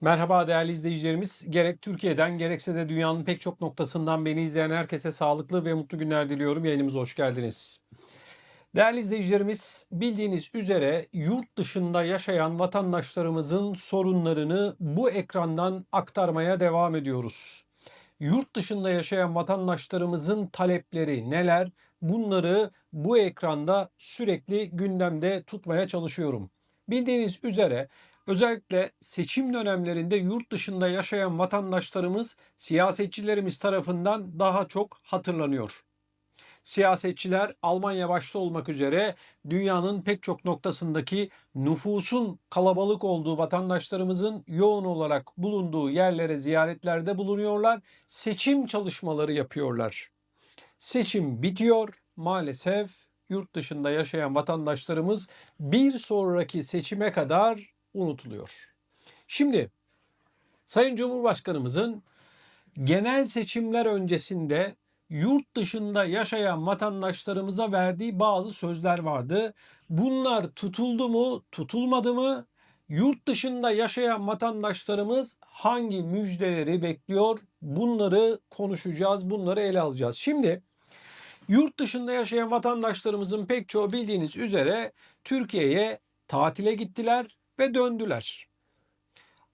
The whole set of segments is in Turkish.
Merhaba değerli izleyicilerimiz. Gerek Türkiye'den gerekse de dünyanın pek çok noktasından beni izleyen herkese sağlıklı ve mutlu günler diliyorum. Yayınımıza hoş geldiniz. Değerli izleyicilerimiz, bildiğiniz üzere yurt dışında yaşayan vatandaşlarımızın sorunlarını bu ekrandan aktarmaya devam ediyoruz. Yurt dışında yaşayan vatandaşlarımızın talepleri neler? Bunları bu ekranda sürekli gündemde tutmaya çalışıyorum. Bildiğiniz üzere özellikle seçim dönemlerinde yurt dışında yaşayan vatandaşlarımız siyasetçilerimiz tarafından daha çok hatırlanıyor. Siyasetçiler Almanya başta olmak üzere dünyanın pek çok noktasındaki nüfusun kalabalık olduğu vatandaşlarımızın yoğun olarak bulunduğu yerlere ziyaretlerde bulunuyorlar. Seçim çalışmaları yapıyorlar. Seçim bitiyor. Maalesef yurt dışında yaşayan vatandaşlarımız bir sonraki seçime kadar unutuluyor. Şimdi Sayın Cumhurbaşkanımızın genel seçimler öncesinde yurt dışında yaşayan vatandaşlarımıza verdiği bazı sözler vardı. Bunlar tutuldu mu, tutulmadı mı? Yurt dışında yaşayan vatandaşlarımız hangi müjdeleri bekliyor? Bunları konuşacağız, bunları ele alacağız. Şimdi yurt dışında yaşayan vatandaşlarımızın pek çoğu bildiğiniz üzere Türkiye'ye tatile gittiler ve döndüler.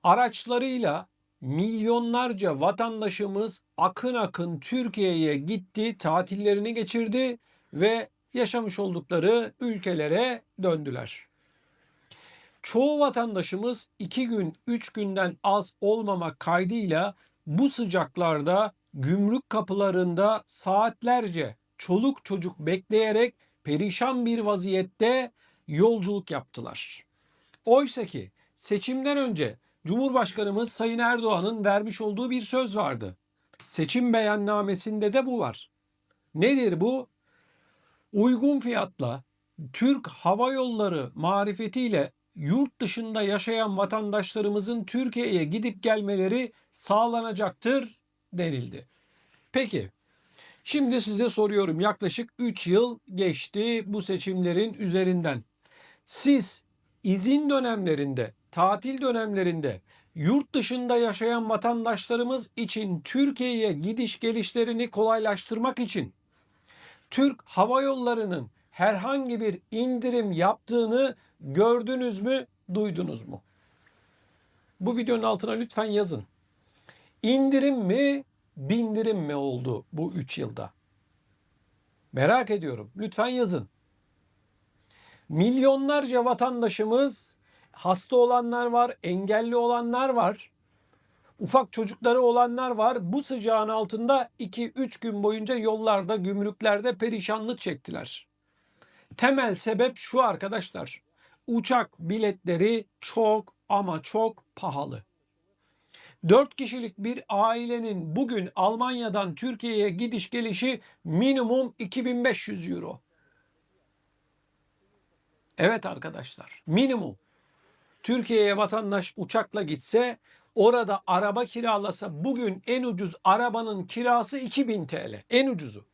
Araçlarıyla milyonlarca vatandaşımız akın akın Türkiye'ye gitti, tatillerini geçirdi ve yaşamış oldukları ülkelere döndüler. Çoğu vatandaşımız iki gün, üç günden az olmamak kaydıyla bu sıcaklarda gümrük kapılarında saatlerce çoluk çocuk bekleyerek perişan bir vaziyette yolculuk yaptılar. Oysa ki seçimden önce Cumhurbaşkanımız Sayın Erdoğan'ın vermiş olduğu bir söz vardı. Seçim beyannamesinde de bu var. Nedir bu? Uygun fiyatla Türk Hava Yolları marifetiyle yurt dışında yaşayan vatandaşlarımızın Türkiye'ye gidip gelmeleri sağlanacaktır denildi. Peki şimdi size soruyorum yaklaşık 3 yıl geçti bu seçimlerin üzerinden. Siz izin dönemlerinde, tatil dönemlerinde yurt dışında yaşayan vatandaşlarımız için Türkiye'ye gidiş gelişlerini kolaylaştırmak için Türk Hava Yolları'nın herhangi bir indirim yaptığını gördünüz mü, duydunuz mu? Bu videonun altına lütfen yazın. İndirim mi, bindirim mi oldu bu 3 yılda? Merak ediyorum. Lütfen yazın. Milyonlarca vatandaşımız hasta olanlar var, engelli olanlar var. Ufak çocukları olanlar var. Bu sıcağın altında 2-3 gün boyunca yollarda, gümrüklerde perişanlık çektiler. Temel sebep şu arkadaşlar. Uçak biletleri çok ama çok pahalı. 4 kişilik bir ailenin bugün Almanya'dan Türkiye'ye gidiş gelişi minimum 2500 euro. Evet arkadaşlar minimum. Türkiye'ye vatandaş uçakla gitse orada araba kiralasa bugün en ucuz arabanın kirası 2000 TL. En ucuzu.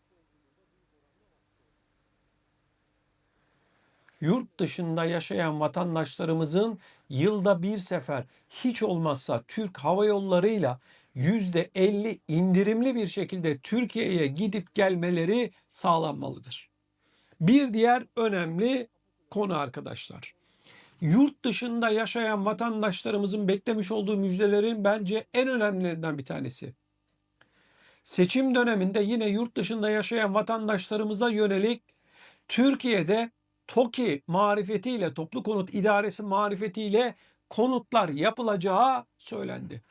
Yurt dışında yaşayan vatandaşlarımızın yılda bir sefer hiç olmazsa Türk Hava Yolları'yla %50 indirimli bir şekilde Türkiye'ye gidip gelmeleri sağlanmalıdır. Bir diğer önemli konu arkadaşlar. Yurt dışında yaşayan vatandaşlarımızın beklemiş olduğu müjdelerin bence en önemlilerinden bir tanesi. Seçim döneminde yine yurt dışında yaşayan vatandaşlarımıza yönelik Türkiye'de TOKİ marifetiyle, Toplu Konut İdaresi marifetiyle konutlar yapılacağı söylendi.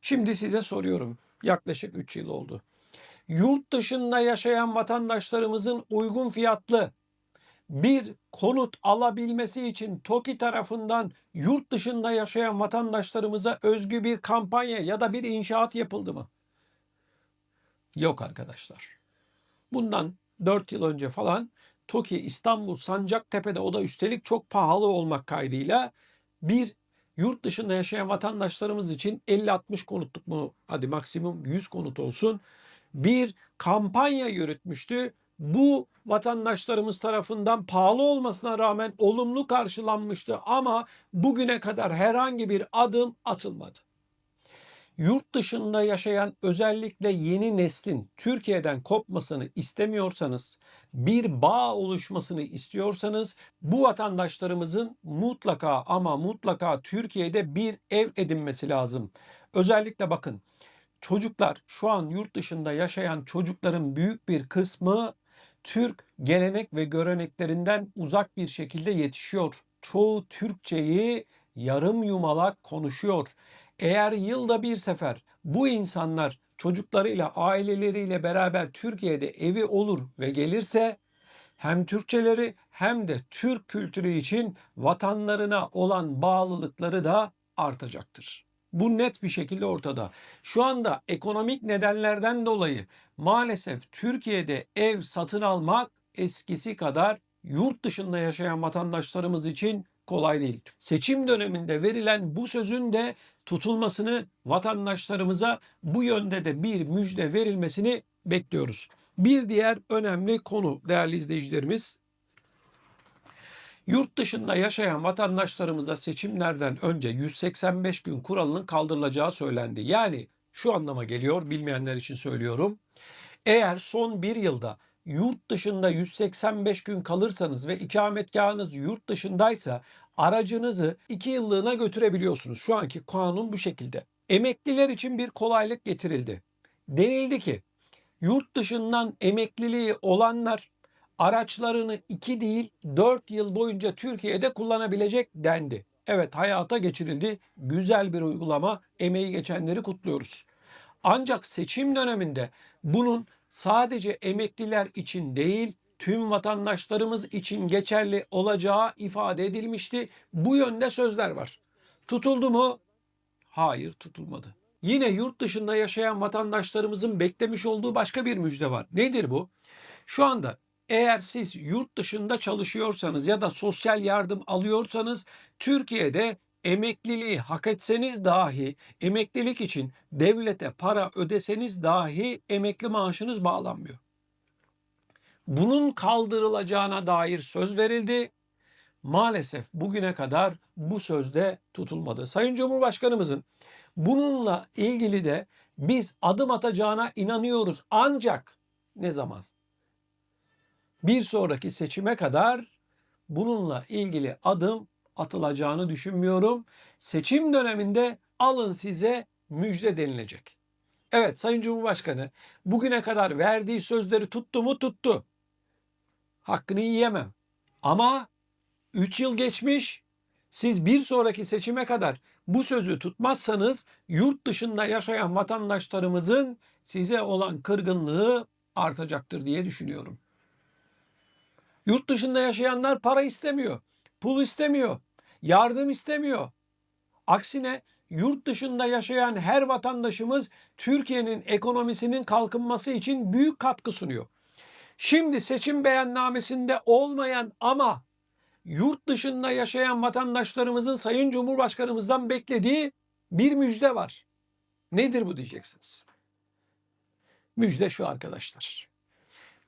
Şimdi size soruyorum. Yaklaşık 3 yıl oldu. Yurt dışında yaşayan vatandaşlarımızın uygun fiyatlı bir konut alabilmesi için TOKİ tarafından yurt dışında yaşayan vatandaşlarımıza özgü bir kampanya ya da bir inşaat yapıldı mı? Yok arkadaşlar. Bundan 4 yıl önce falan TOKİ İstanbul Sancaktepe'de o da üstelik çok pahalı olmak kaydıyla bir yurt dışında yaşayan vatandaşlarımız için 50-60 konutluk mu hadi maksimum 100 konut olsun bir kampanya yürütmüştü. Bu vatandaşlarımız tarafından pahalı olmasına rağmen olumlu karşılanmıştı ama bugüne kadar herhangi bir adım atılmadı. Yurt dışında yaşayan özellikle yeni neslin Türkiye'den kopmasını istemiyorsanız, bir bağ oluşmasını istiyorsanız bu vatandaşlarımızın mutlaka ama mutlaka Türkiye'de bir ev edinmesi lazım. Özellikle bakın çocuklar şu an yurt dışında yaşayan çocukların büyük bir kısmı Türk gelenek ve göreneklerinden uzak bir şekilde yetişiyor. Çoğu Türkçeyi yarım yumalak konuşuyor. Eğer yılda bir sefer bu insanlar çocuklarıyla, aileleriyle beraber Türkiye'de evi olur ve gelirse hem Türkçeleri hem de Türk kültürü için vatanlarına olan bağlılıkları da artacaktır. Bu net bir şekilde ortada. Şu anda ekonomik nedenlerden dolayı maalesef Türkiye'de ev satın almak eskisi kadar yurt dışında yaşayan vatandaşlarımız için kolay değil. Seçim döneminde verilen bu sözün de tutulmasını vatandaşlarımıza bu yönde de bir müjde verilmesini bekliyoruz. Bir diğer önemli konu değerli izleyicilerimiz Yurt dışında yaşayan vatandaşlarımıza seçimlerden önce 185 gün kuralının kaldırılacağı söylendi. Yani şu anlama geliyor bilmeyenler için söylüyorum. Eğer son bir yılda yurt dışında 185 gün kalırsanız ve ikametgahınız yurt dışındaysa aracınızı 2 yıllığına götürebiliyorsunuz. Şu anki kanun bu şekilde. Emekliler için bir kolaylık getirildi. Denildi ki yurt dışından emekliliği olanlar araçlarını 2 değil 4 yıl boyunca Türkiye'de kullanabilecek dendi. Evet hayata geçirildi. Güzel bir uygulama. Emeği geçenleri kutluyoruz. Ancak seçim döneminde bunun sadece emekliler için değil tüm vatandaşlarımız için geçerli olacağı ifade edilmişti. Bu yönde sözler var. Tutuldu mu? Hayır tutulmadı. Yine yurt dışında yaşayan vatandaşlarımızın beklemiş olduğu başka bir müjde var. Nedir bu? Şu anda eğer siz yurt dışında çalışıyorsanız ya da sosyal yardım alıyorsanız Türkiye'de emekliliği hak etseniz dahi emeklilik için devlete para ödeseniz dahi emekli maaşınız bağlanmıyor. Bunun kaldırılacağına dair söz verildi. Maalesef bugüne kadar bu sözde tutulmadı. Sayın Cumhurbaşkanımızın bununla ilgili de biz adım atacağına inanıyoruz. Ancak ne zaman? Bir sonraki seçime kadar bununla ilgili adım atılacağını düşünmüyorum. Seçim döneminde alın size müjde denilecek. Evet Sayın Cumhurbaşkanı bugüne kadar verdiği sözleri tuttu mu tuttu. Hakkını yiyemem. Ama 3 yıl geçmiş. Siz bir sonraki seçime kadar bu sözü tutmazsanız yurt dışında yaşayan vatandaşlarımızın size olan kırgınlığı artacaktır diye düşünüyorum. Yurt dışında yaşayanlar para istemiyor, pul istemiyor, yardım istemiyor. Aksine yurt dışında yaşayan her vatandaşımız Türkiye'nin ekonomisinin kalkınması için büyük katkı sunuyor. Şimdi seçim beyannamesinde olmayan ama yurt dışında yaşayan vatandaşlarımızın Sayın Cumhurbaşkanımızdan beklediği bir müjde var. Nedir bu diyeceksiniz? Müjde şu arkadaşlar.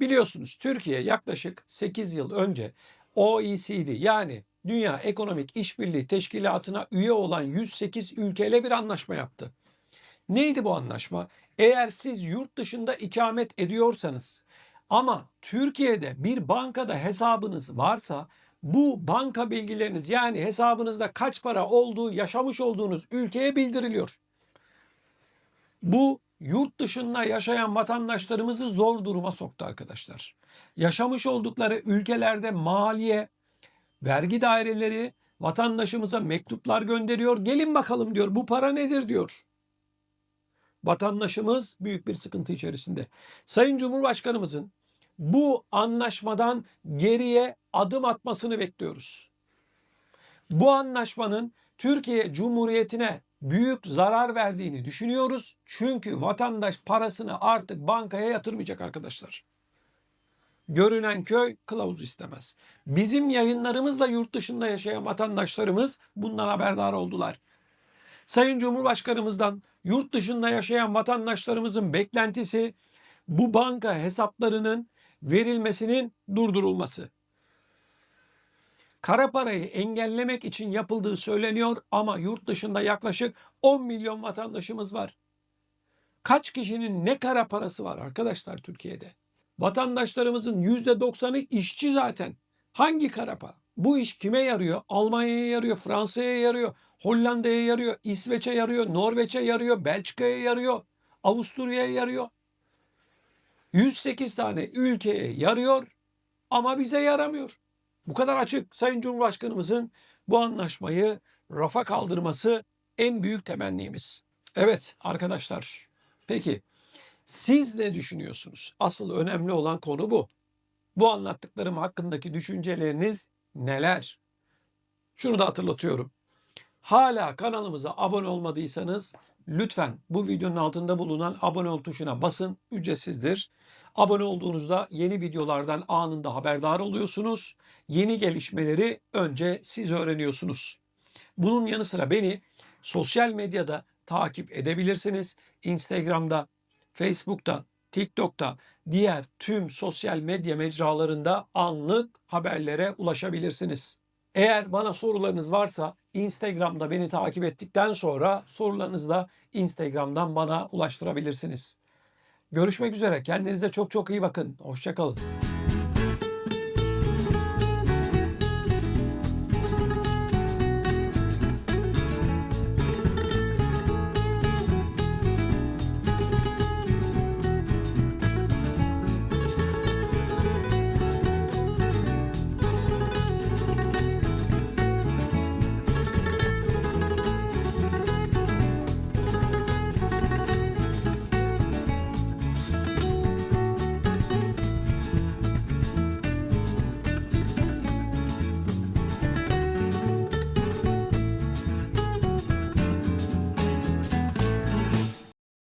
Biliyorsunuz Türkiye yaklaşık 8 yıl önce OECD yani Dünya Ekonomik İşbirliği Teşkilatı'na üye olan 108 ülkeyle bir anlaşma yaptı. Neydi bu anlaşma? Eğer siz yurt dışında ikamet ediyorsanız ama Türkiye'de bir bankada hesabınız varsa bu banka bilgileriniz yani hesabınızda kaç para olduğu yaşamış olduğunuz ülkeye bildiriliyor. Bu yurt dışında yaşayan vatandaşlarımızı zor duruma soktu arkadaşlar. Yaşamış oldukları ülkelerde maliye, vergi daireleri vatandaşımıza mektuplar gönderiyor. Gelin bakalım diyor bu para nedir diyor. Vatandaşımız büyük bir sıkıntı içerisinde. Sayın Cumhurbaşkanımızın bu anlaşmadan geriye adım atmasını bekliyoruz. Bu anlaşmanın Türkiye Cumhuriyeti'ne büyük zarar verdiğini düşünüyoruz. Çünkü vatandaş parasını artık bankaya yatırmayacak arkadaşlar. Görünen köy kılavuz istemez. Bizim yayınlarımızla yurt dışında yaşayan vatandaşlarımız bundan haberdar oldular. Sayın Cumhurbaşkanımızdan yurt dışında yaşayan vatandaşlarımızın beklentisi bu banka hesaplarının verilmesinin durdurulması. Kara parayı engellemek için yapıldığı söyleniyor ama yurt dışında yaklaşık 10 milyon vatandaşımız var. Kaç kişinin ne kara parası var arkadaşlar Türkiye'de? Vatandaşlarımızın %90'ı işçi zaten. Hangi kara para? Bu iş kime yarıyor? Almanya'ya yarıyor, Fransa'ya yarıyor, Hollanda'ya yarıyor, İsveç'e yarıyor, Norveç'e yarıyor, Belçika'ya yarıyor, Avusturya'ya yarıyor. 108 tane ülkeye yarıyor ama bize yaramıyor. Bu kadar açık. Sayın Cumhurbaşkanımızın bu anlaşmayı rafa kaldırması en büyük temennimiz. Evet arkadaşlar. Peki siz ne düşünüyorsunuz? Asıl önemli olan konu bu. Bu anlattıklarım hakkındaki düşünceleriniz neler? Şunu da hatırlatıyorum. Hala kanalımıza abone olmadıysanız lütfen bu videonun altında bulunan abone ol tuşuna basın. Ücretsizdir. Abone olduğunuzda yeni videolardan anında haberdar oluyorsunuz. Yeni gelişmeleri önce siz öğreniyorsunuz. Bunun yanı sıra beni sosyal medyada takip edebilirsiniz. Instagram'da, Facebook'ta, TikTok'ta, diğer tüm sosyal medya mecralarında anlık haberlere ulaşabilirsiniz. Eğer bana sorularınız varsa Instagram'da beni takip ettikten sonra sorularınızı da Instagram'dan bana ulaştırabilirsiniz. Görüşmek üzere. Kendinize çok çok iyi bakın. Hoşçakalın.